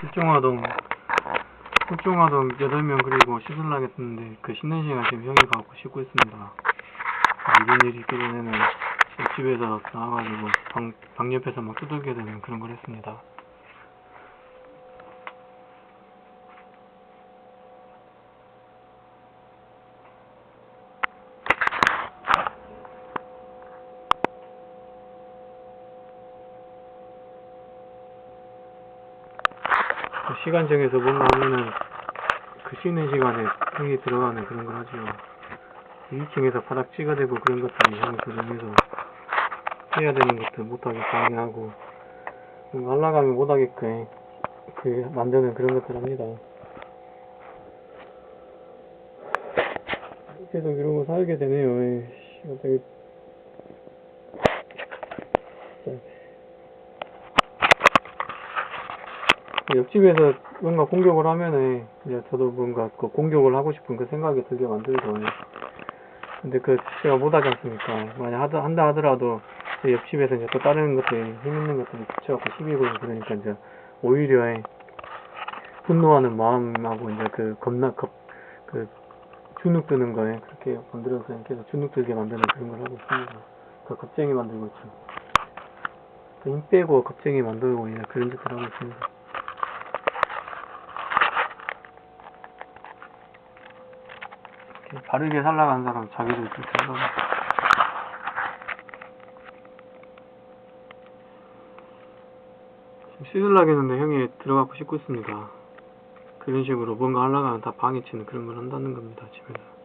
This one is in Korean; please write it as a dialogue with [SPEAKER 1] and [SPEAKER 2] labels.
[SPEAKER 1] 실종아동 실종아동 8명 그리고 씻으려고 했는데 그 씻는 시간 지금 형이 가고 씻고 있습니다. 이런 일이 있기 전에는 집에서 나와가지고 방, 방 옆에서 막 두들겨 대는 그런 걸 했습니다 그 시간 정해서 뭔가 하면은 그 쉬는 시간에 형이 들어가는 그런 걸 하죠. 2층에서 바닥 찍어대고 그런 것들이 형이 조정해서 해야 되는 것들 못하게 방해하고 날라가면 못하게끔 그 만드는 그런 것들 합니다. 계속 이러고 살게 되네요. 에이 옆집에서 뭔가 공격을 하면은 이제 저도 뭔가 그 공격을 하고 싶은 그 생각이 들게 만들죠. 근데 그 제가 못하지 않습니까? 만약 하다, 한다 하더라도 제 옆집에서 이제 또 다른 것들이 힘 있는 것들이 붙여갖고 시비 걸고 그러니까 이제 오히려 분노하는 마음하고 이제 그 겁나 겁, 그 주눅 드는 거에 그렇게 만들어서 계속 주눅 들게 만드는 그런 걸 하고 있습니다. 그 겁쟁이 만들고 있죠. 그힘 빼고 겁쟁이 만들고 그런 짓을 하고 있습니다. 이렇게 바르게 살아가는 사람 자기도. 지금 씻으려고 했는데 형이 들어가고 씻고 있습니다. 그런 식으로 뭔가 하려고 하면 다 방해치는 그런 걸 한다는 겁니다, 집에서.